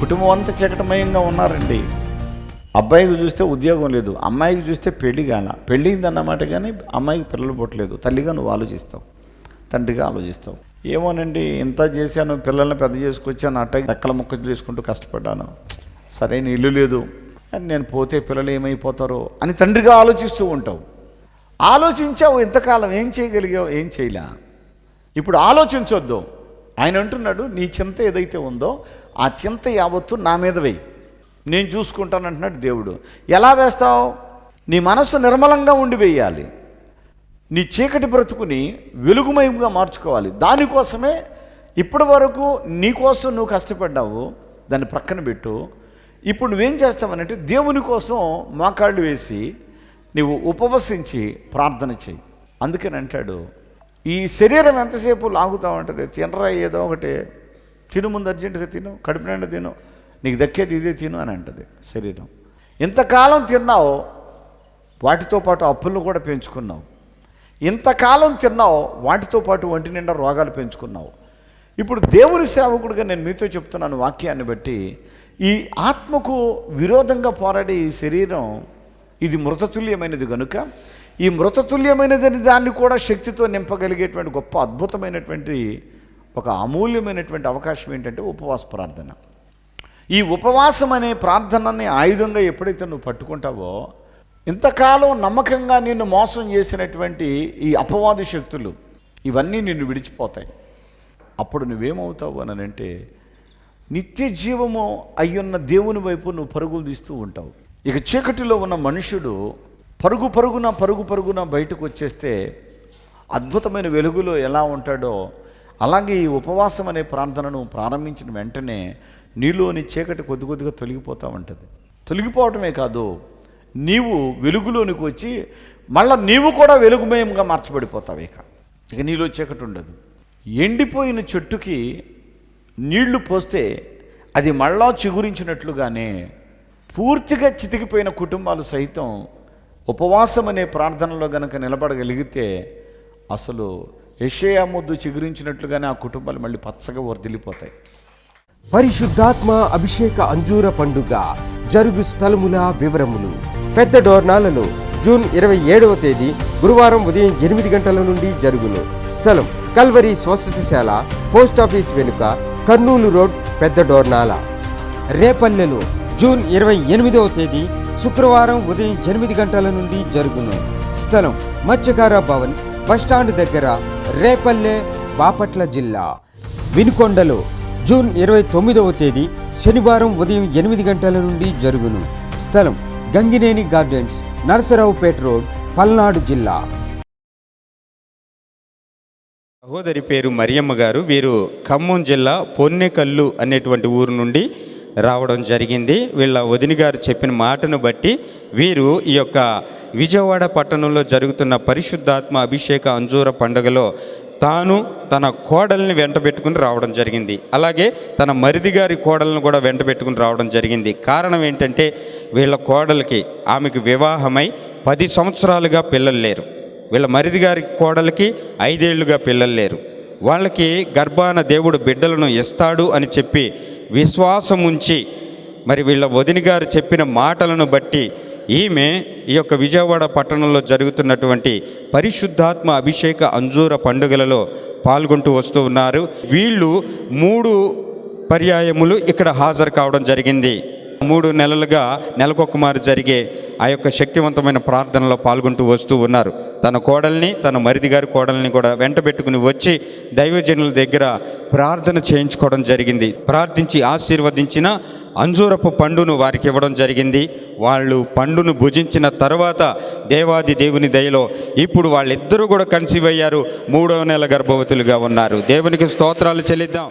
కుటుంబం అంతా చకటమయంగా ఉన్నారండి. అబ్బాయికి చూస్తే ఉద్యోగం లేదు అమ్మాయికి చూస్తే పెళ్ళి కాల పెళ్ళిందన్నమాట కానీ అమ్మాయికి పిల్లలు పుట్టలేదు. తల్లిగా నువ్వు ఆలోచిస్తావు తండ్రిగా ఆలోచిస్తావు. ఏమోనండి ఇంత చేశాను పిల్లల్ని పెద్ద చేసుకొచ్చాను అట్ట రెక్కల ముక్క చేసుకుంటూ కష్టపడ్డాను. సరైన ఇల్లు లేదు అని నేను పోతే పిల్లలు ఏమైపోతారో అని తండ్రిగా ఆలోచిస్తూ ఉంటావు. ఆలోచించావు ఇంతకాలం ఏం చేయగలిగావు? ఏం చేయలే? ఇప్పుడు ఆలోచించొద్దు. ఆయన అంటున్నాడు నీ చింత ఏదైతే ఉందో ఆ చింత యావత్తు నా మీద వెయ్యి నేను చూసుకుంటాను అంటున్నాడు దేవుడు. ఎలా వేస్తావు? నీ మనస్సు నిర్మలంగా ఉండి వేయాలి. నీ చీకటి బ్రతుకుని వెలుగుమయంగా మార్చుకోవాలి. దానికోసమే ఇప్పటి వరకు నీకోసం నువ్వు కష్టపడ్డావు. దాన్ని ప్రక్కన పెట్టు. ఇప్పుడు నువ్వేం చేస్తావనంటే దేవుని కోసం మోకాళ్ళు వేసి నువ్వు ఉపవసించి ప్రార్థన చెయ్యి అందుకని అంటాడు ఈ శరీరం ఎంతసేపు లాగుతా ఉంటుంది? తినరా ఏదో ఒకటి? తిను ముందు అర్జెంటుగా తిను కడుపు నిండా తిను నీకు దక్కేది ఇదే తిను అని అంటది శరీరం. ఎంతకాలం తిన్నావో వాటితో పాటు అప్పులను కూడా పెంచుకున్నావు. ఇంతకాలం తిన్నావు వాటితో పాటు ఒంటి నిండా రోగాలు పెంచుకున్నావు. ఇప్పుడు దేవుని సేవకుడిగా నేను మీతో చెప్తున్నాను వాక్యాన్ని బట్టి ఈ ఆత్మకు విరోధంగా పోరాడే ఈ శరీరం ఇది మృతతుల్యమైనది కనుక ఈ మృతతుల్యమైనదని దాన్ని కూడా శక్తితో నింపగలిగేటువంటి గొప్ప అద్భుతమైనటువంటి ఒక అమూల్యమైనటువంటి అవకాశం ఏంటంటే ఉపవాస ప్రార్థన. ఈ ఉపవాసం అనే ప్రార్థనని ఆయుధంగా ఎప్పుడైతే నువ్వు పట్టుకుంటావో ఇంతకాలం నమ్మకంగా నిన్ను మోసం చేసినటువంటి ఈ అపవాది శక్తులు ఇవన్నీ నిన్ను విడిచిపోతాయి. అప్పుడు నువ్వేమవుతావు అని అంటే నిత్య జీవము అయ్యున్న దేవుని వైపు నువ్వు పరుగులు తీస్తూ ఉంటావు. ఇక చీకటిలో ఉన్న మనుషుడు పరుగు పరుగున పరుగు పరుగున బయటకు వచ్చేస్తే అద్భుతమైన వెలుగులో ఎలా ఉంటాడో అలాగే ఈ ఉపవాసం అనే ప్రార్థనను ప్రారంభించిన వెంటనే నీలోని చీకటి కొద్ది కొద్దిగా తొలగిపోతూ ఉంటుంది. తొలగిపోవటమే కాదు నీవు వెలుగులోనికి వచ్చి మళ్ళీ నీవు కూడా వెలుగుమయంగా మార్చబడిపోతావు ఇక. ఇక నీలో చీకటి ఉండదు. ఎండిపోయిన చెట్టుకి నీళ్ళు పోస్తే అది మళ్ళా చిగురించినట్లుగానే పూర్తిగా చితికిపోయిన కుటుంబాలు సైతం ఉపవాసం అనే ప్రార్థనలో గనక నిలబడగలిగితే అసలు యషయా ముద్దు చిగురించినట్లుగానే ఆ కుటుంబాలు మళ్ళీ పచ్చగా వర్దిలిపోతాయి పరిశుద్ధాత్మ అభిషేక అంజూర పండుగ జరుగు స్థలముల వివరములు. పెద్ద డోర్నాలలో జూన్ ఇరవై ఏడవ తేదీ గురువారం ఉదయం ఎనిమిది గంటల నుండి జరుగును. స్థలం కల్వరి స్వస్థతిశాల పోస్ట్ ఆఫీస్ వెనుక కర్నూలు రోడ్ పెద్ద డోర్నాల. రేపల్లెలో జూన్ ఇరవై ఎనిమిదవ తేదీ శుక్రవారం ఉదయం ఎనిమిది గంటల నుండి జరుగును. స్థలం మత్స్యకార భవన్ బస్టాండ్ దగ్గర రేపల్లె బాపట్ల జిల్లా. వినుకొండలో జూన్ ఇరవై తొమ్మిదవ తేదీ శనివారం ఉదయం ఎనిమిది గంటల నుండి జరుగును. స్థలం గంగినేని గార్డెన్స్ నరసరావుపేట రోడ్ పల్నాడు జిల్లా. సహోదరి పేరు మరియమ్మ గారు. వీరు ఖమ్మం జిల్లా పొన్నెకల్లు అనేటువంటి ఊరు నుండి రావడం జరిగింది. వీళ్ళ వదిన గారు చెప్పిన మాటను బట్టి వీరు ఈ యొక్క విజయవాడ పట్టణంలో జరుగుతున్న పరిశుద్ధాత్మ అభిషేక అంజూర పండుగలో తాను తన కోడల్ని వెంట పెట్టుకుని రావడం జరిగింది. అలాగే తన మరిది గారి కోడలను కూడా వెంట పెట్టుకుని రావడం జరిగింది. కారణం ఏంటంటే వీళ్ళ కోడలికి ఆమెకు వివాహమై పది సంవత్సరాలుగా పిల్లలు లేరు. వీళ్ళ మరిది గారి కోడలికి ఐదేళ్ళుగా పిల్లలు లేరు. వాళ్ళకి గర్భాన దేవుడు బిడ్డలను ఇస్తాడు అని చెప్పి విశ్వాసం ఉంచి మరి వీళ్ళ వదిన గారు చెప్పిన మాటలను బట్టి ఈమె ఈ యొక్క విజయవాడ పట్టణంలో జరుగుతున్నటువంటి పరిశుద్ధాత్మ అభిషేక అంజూర పండుగలలో పాల్గొంటూ వస్తూ ఉన్నారు. వీళ్ళు మూడు పర్యాయములు ఇక్కడ హాజరు కావడం జరిగింది. మూడు నెలలుగా నెలకొకమారు జరిగే ఆ యొక్క శక్తివంతమైన ప్రార్థనలో పాల్గొంటూ వస్తూ ఉన్నారు. తన కోడల్ని తన మరిది గారి కోడల్ని కూడా వెంట పెట్టుకుని వచ్చి దైవజనుల దగ్గర ప్రార్థన చేయించుకోవడం జరిగింది. ప్రార్థించి ఆశీర్వదించిన అంజూరపు పండును వారికి ఇవ్వడం జరిగింది. వాళ్ళు పండును భుజించిన తర్వాత దేవాది దేవుని దయలో ఇప్పుడు వాళ్ళిద్దరూ కూడా కన్సీవ్ అయ్యారు. మూడవ నెల గర్భవతులుగా ఉన్నారు. దేవునికి స్తోత్రాలు చెల్లిద్దాం.